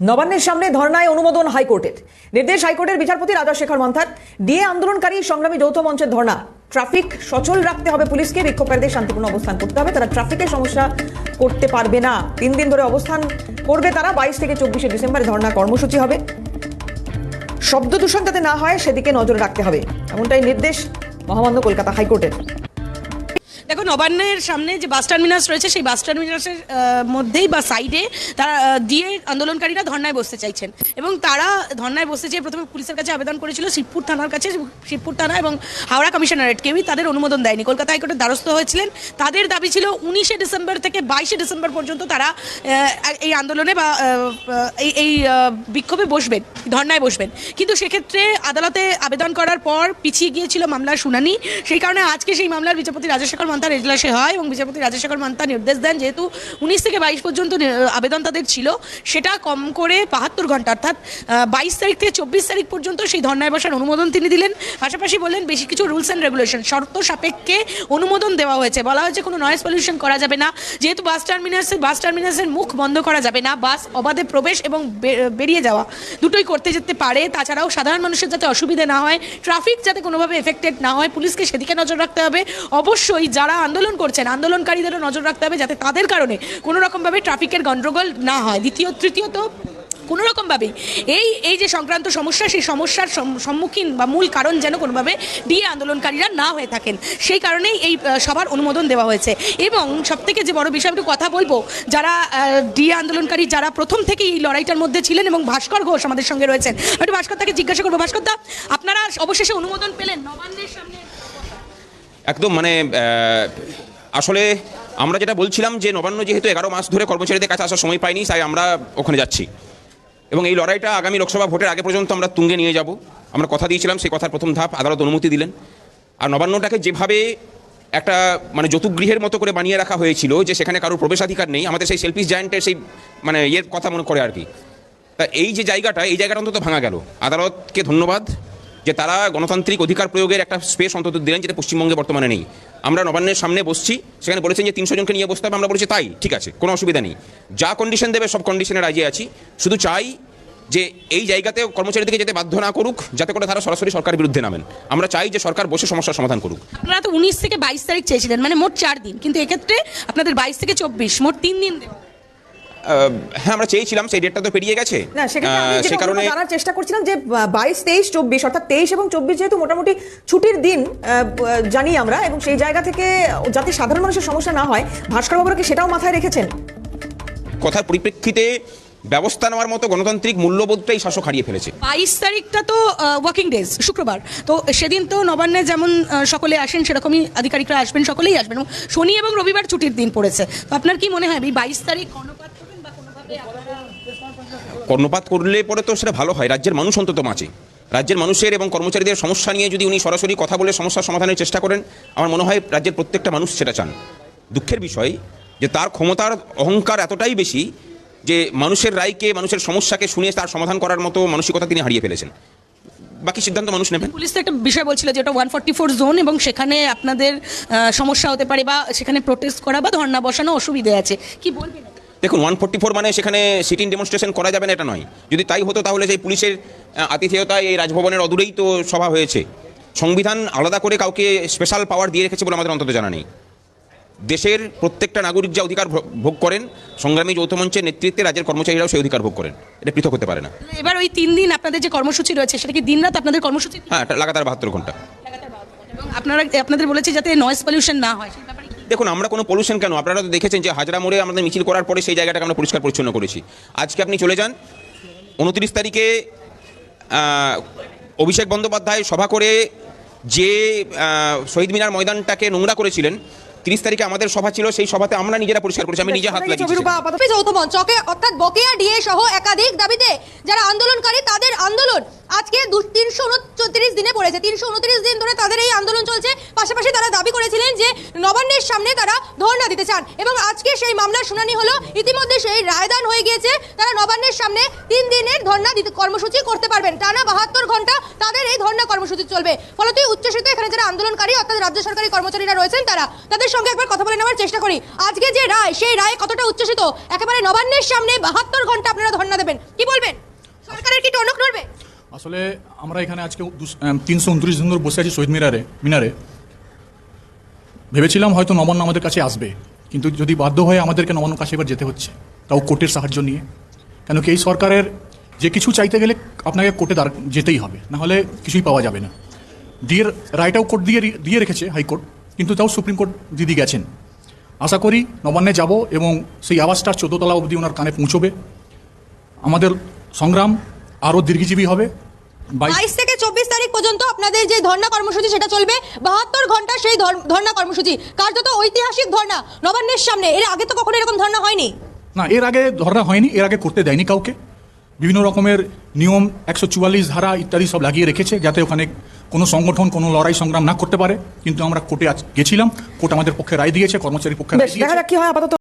নবান্নের সামনে ধর্নায় অনুমোদন হাইকোর্টের। নির্দেশ হাইকোর্টের বিচারপতি রাজা শেখর মন্থার। ডিএ আন্দোলনকারী সংগ্রামী যৌথ মঞ্চের ধর্না ট্রাফিক সচল রাখতে হবে পুলিশকে। বিক্ষোভকারীদের শান্তিপূর্ণ অবস্থান করতে হবে। তারা ট্রাফিকের সমস্যা করতে পারবে না। তিন দিন ধরে অবস্থান করবে তারা। বাইশ থেকে চব্বিশে ডিসেম্বরে ধর্না কর্মসূচি হবে। শব্দ দূষণ যাতে না হয়, সেদিকে নজর রাখতে হবে। এমনটাই নির্দেশ মহামান্য কলকাতা হাইকোর্টের। দেখো নবান্নের সামনে যে বাস টার্মিনাস রয়েছে, সেই বাস টার্মিনাসের মধ্যেই বা সাইডে তারা দিয়ে আন্দোলনকারীরা ধর্নায় বসতে চাইছেন। এবং তারা ধর্নায় বসতে চেয়ে প্রথমে পুলিশের কাছে আবেদন করেছিল শিবপুর থানার কাছে শিবপুর থানা এবং হাওড়া কমিশনারেট। কেউই তাদের অনুমোদন দেয়নি। কলকাতা হাইকোর্টের দ্বারস্থ হয়েছিলেন। তাদের দাবি ছিল উনিশে ডিসেম্বর থেকে বাইশে ডিসেম্বর পর্যন্ত তারা এই আন্দোলনে বা এই এই বিক্ষোভে বসবেন, ধর্নায় বসবেন। কিন্তু সেক্ষেত্রে আদালতে আবেদন করার পর পিছিয়ে গিয়েছিল মামলার শুনানি। সেই কারণে আজকে সেই মামলার বিচারপতি রাজশেখর মান্তার এজলাসে হয় এবং বিচারপতি রাজশেখর মান্তা নির্দেশ দেন, যেহেতু উনিশ থেকে বাইশ পর্যন্ত আবেদন তাদের ছিল, সেটা কম করে বাহাত্তর ঘণ্টা, অর্থাৎ বাইশ তারিখ থেকে চব্বিশ তারিখ পর্যন্ত সেই ধর্নায় বসার অনুমোদন তিনি দিলেন। পাশাপাশি বললেন, বেশি কিছু রুলস অ্যান্ড রেগুলেশন, শর্ত সাপেক্ষে অনুমোদন দেওয়া হয়েছে। বলা হয়েছে, কোনো নয়েজ পলিউশন করা যাবে না। যেহেতু বাস টার্মিনাসের বাস টার্মিনাসের মুখ বন্ধ করা যাবে না বাস অবাধে প্রবেশ এবং বেরিয়ে যাওয়া দুটোই করতে যেতে পারে। তাছাড়াও সাধারণ মানুষের যাতে অসুবিধে না হয় ট্রাফিক যাতে কোনোভাবে এফেক্টেড না হয়, পুলিশকে সেদিকে নজর রাখতে হবে। অবশ্যই যারা আন্দোলন করছেন, আন্দোলনকারীদেরও নজর রাখতে হবে যাতে তাদের কারণে কোনো রকমভাবে ট্রাফিকের গণ্ডগোল না হয়। দ্বিতীয়, তৃতীয়ত, কোনো রকমভাবেই এই এই যে সংক্রান্ত সমস্যা, সেই সমস্যার সম- সম্মুখীন বা মূল কারণ যেন কোনোভাবে ডিএ আন্দোলনকারীরা না হয়ে থাকেন, সেই কারণেই এই সবার অনুমোদন দেওয়া হয়েছে। এবং সবথেকে যে বড় বিষয় একটু কথা বলব, যারা ডিএ আন্দোলনকারী, যারা প্রথম থেকেই এই লড়াইটার মধ্যে ছিলেন এবং ভাস্কর ঘোষ আমাদের সঙ্গে রয়েছেন একটু ভাস্কর তাকে জিজ্ঞাসা করব। ভাস্কর দা আপনারা অবশেষে অনুমোদন পেলেন, নবান্নের সামনে একদম মানে আসলে আমরা যেটা বলছিলাম যে নবান্ন যেহেতু এগারো মাস ধরে কর্মচারীদের কাছে আসার সময় পাইনি, তাই আমরা ওখানে যাচ্ছি। এবং এই লড়াইটা আগামী লোকসভা ভোটের আগে পর্যন্ত আমরা তুঙ্গে নিয়ে যাব। আমরা কথা দিয়েছিলাম, সেই কথার প্রথম ধাপ আদালত অনুমতি দিলেন। আর নবান্নটাকে যেভাবে একটা মানে যতুগৃহের মতো করে বানিয়ে রাখা হয়েছিল যে সেখানে কারোর প্রবেশাধিকার নেই, আমাদের সেই সেলফিস জায়েন্টের সেই মানে ইয়ের কথা মনে করে আর কি। তা এই যে জায়গাটা, এই জায়গাটা অন্তত ভাঙা গেল। আদালতকে ধন্যবাদ। যে তারা গণতান্ত্রিক অধিকার প্রয়োগের একটা স্পেস অন্তত দিলেন যেটা পশ্চিমবঙ্গে বর্তমানে নেই। আমরা নবান্নের সামনে বসছি, সেখানে বলেছেন যে তিনশো জনকে নিয়ে বসতে হবে, আমরা বলেছি তাই, ঠিক আছে, কোনো অসুবিধা নেই। যা কন্ডিশন দেবে, সব কন্ডিশনে রাজি আছি। শুধু চাই যে এই জায়গাতে কর্মচারীদেরকে যেতে বাধ্য না করুক, যাতে করে তারা সরাসরি সরকারের বিরুদ্ধে নামেন। আমরা চাই যে সরকার বসে সমস্যার সমাধান করুক। আপনারা তো উনিশ থেকে বাইশ তারিখ চেয়েছিলেন মানে মোট চার দিন, কিন্তু এক্ষেত্রে আপনাদের বাইশ থেকে চব্বিশ, মোট তিন দিন হ্যাঁ আমরা চেয়েছিলাম সেই ডেটটা তো পেরিয়ে গেছে। না সে কারণে জানার চেষ্টা করছিলাম যে বাইশ তেইশ চব্বিশ অর্থাৎ তেইশ এবং চব্বিশ যেহেতু মোটামুটি ছুটির দিন জানি আমরা এবং সেই জায়গা থেকে যাতে সাধারণ মানুষের সমস্যা না হয় ভাস্কর কি সেটাও মাথায় রেখেছেন? কথার পরিপ্রেক্ষিতে ব্যবস্থা নেওয়ার মতো গণতান্ত্রিক মূল্যবোধটাই শাসক হারিয়ে ফেলেছে। বাইশ তারিখটা তো ওয়ার্কিং ডেজ শুক্রবার। তো সেদিন তো নবান্নে যেমন আহ, সকলে আসেন সেরকমই আধিকারিকরা আসবেন সকলেই আসবেন এবং শনি এবং রবিবার ছুটির দিন পড়েছে। তো আপনার কি মনে হয় এই বাইশ তারিখ কর্ণপাত করবেন বা কোনোভাবে আপনারা- কর্ণপাত করলে পরে তো সেটা ভালো হয়। রাজ্যের মানুষ অন্তত বাঁচে। রাজ্যের মানুষের এবং কর্মচারীদের সমস্যা নিয়ে যদি উনি সরাসরি কথা বলে সমস্যার সমাধানের চেষ্টা করেন, আমার মনে হয় রাজ্যের প্রত্যেকটা মানুষ সেটা চান। দুঃখের বিষয় যে তার ক্ষমতার অহংকার এতটাই বেশি যে মানুষের রায়কে, মানুষের সমস্যাকে শুনে তার সমাধান করার মতো মানসিকতা তিনি হারিয়ে ফেলেছেন। বাকি সিদ্ধান্ত মানুষ নেবেন। পুলিশ তো একটা বিষয় বলছিল যে ওটা ওয়ান ফর্টি ফোর জোন এবং সেখানে আপনাদের সমস্যা হতে পারে বা সেখানে প্রোটেস্ট করা বা ধর্না বসানো অসুবিধে আছে। কি বলবেন? দেখুন ওয়ান ফোর্টি ফোর মানে সেখানে সিটিং ডেমনস্ট্রেশন করা যাবে না এটা নয়। যদি তাই হতো তাহলে সেই পুলিশের আতিথেয়তায় এই রাজভবনের অদূরেই তো সভা হয়েছে। সংবিধান আলাদা করে কাউকে স্পেশাল পাওয়ার দিয়ে রেখেছে বলে আমাদের অন্তত জানা নেই। দেশের প্রত্যেকটা নাগরিক যে অধিকার ভোগ করেন সংগ্রামী যৌথ মঞ্চের নেতৃত্বে রাজ্যের কর্মচারীরাও সেই অধিকার ভোগ করেন। এটা পৃথক হতে পারে না। এবার ওই তিন দিন আপনাদের যে কর্মসূচি রয়েছে সেটা কি দিন রাত আপনাদের কর্মসূচি? হ্যাঁ লাগাতার বাহাত্তর ঘণ্টা। আপনারা আপনাদের বলেছে যাতে নয়েজ পলিউশন না হয়। দেখুন আমরা কোনো পলিউশন কেন? আপনারা তো দেখেছেন যে হাজরা মোড়ে আমাদের মিছিল করার পরে সেই জায়গাটাকে আমরা পরিষ্কার পরিচ্ছন্ন করেছি। আজকে আপনি চলে যান। উনত্রিশ তারিখে অভিষেক বন্দ্যোপাধ্যায় সভা করে যে শহীদ মিনার ময়দানটাকে নোংরা করেছিলেন তিরিশ তারিখে আমাদের সভা ছিল সেই সভাতে আমরা নিজেরা পরিষ্কার করেছি। আমি নিজে হাত লাগিয়েছি যৌথ মঞ্চ। অর্থাৎ বকেয়া ডিএ সহ একাধিক দাবিতে যারা আন্দোলনকারী তাদের আন্দোলন আজকে তিনশো উনচল্লিশ দিনে পড়েছে। তিনশো উনত্রিশ দিন ধরে তাদের এই আন্দোলন চলছে। পাশাপাশি তারা দাবি করেছিলেন যে নবান্নের সামনে তারা ধর্ণা দিতে চান। এবং আজকে সেই মামলার শুনানি হলো। ইতিমধ্যে সেই রায়দান হয়ে গিয়েছে। তারা নবান্নের সামনে তিন দিনের ধর্ণা দিতে কর্মসূচি করতে পারবেন। টানা বাহাত্তর ঘণ্টা তাদের এই ধর্ণা কর্মসূচি চলবে। ফলতই উচ্চশিত এখানে যারা আন্দোলনকারী, অর্থাৎ রাজ্য সরকারি কর্মচারীরা রয়েছেন তারা, তাদের সঙ্গে একবার কথা বলে নেওয়ার চেষ্টা করি। আজকে যে রায়, সেই রায় কতটা উচ্চসিত একেবারে নবান্নের সামনে বাহাত্তর ঘণ্টা আপনারা ধর্ণা দেবেন। কি বলবেন? সরকারের কি টনক নড়বে? আসলে আমরা এখানে আজকে তিনশো উনত্রিশ দিন ধরে বসে আছি শহীদ মিনারে মিনারে। ভেবেছিলাম হয়তো নবান্ন আমাদের কাছে আসবে, কিন্তু যদি বাধ্য হয়ে আমাদেরকে নবান্ন কাছে এবার যেতে হচ্ছে, তাও কোর্টের সাহায্য নিয়ে। কেন কি এই সরকারের যে কিছু চাইতে গেলে আপনাকে কোর্টে দাঁড়, যেতেই হবে, না হলে কিছুই পাওয়া যাবে না। দিয়ে রায়টাও কোর্ট দিয়ে দিয়ে রেখেছে হাইকোর্ট, কিন্তু তাও সুপ্রিম কোর্ট দিদি গেছেন। আশা করি নবান্নে যাব এবং সেই আওয়াজটার চোদ্দতলা অবধি ওনার কানে পৌঁছবে। আমাদের সংগ্রাম আরও দীর্ঘজীবী হবে। বাইশ থেকে চব্বিশ তারিখ পর্যন্ত আপনাদের যে ধর্ণা কর্মসূচি সেটা চলবে বাহাত্তর ঘণ্টা সেই ধর- ধর্ণা কর্মসূচি। কার্যত ঐতিহাসিক ধর্ণা নবান্নের সামনে। এর আগে তো কখনো এরকম ধর্ণা হয়নি? না এর আগে ধরা হয়নি এর আগে করতে দেয়নি কাউকে। বিভিন্ন রকমের নিয়ম একশো চুয়াল্লিশ ধারা ইত্যাদি সব লাগিয়ে রেখেছে যাতে ওখানে কোনো সংগঠন কোনো লড়াই সংগ্রাম না করতে পারে। কিন্তু আমরা কোর্টে আজ গেছিলাম কোর্ট আমাদের পক্ষে রায় দিয়েছে কর্মচারীর পক্ষে রায় দেখা দিয়েছে। যাক কি হয় আপাতত।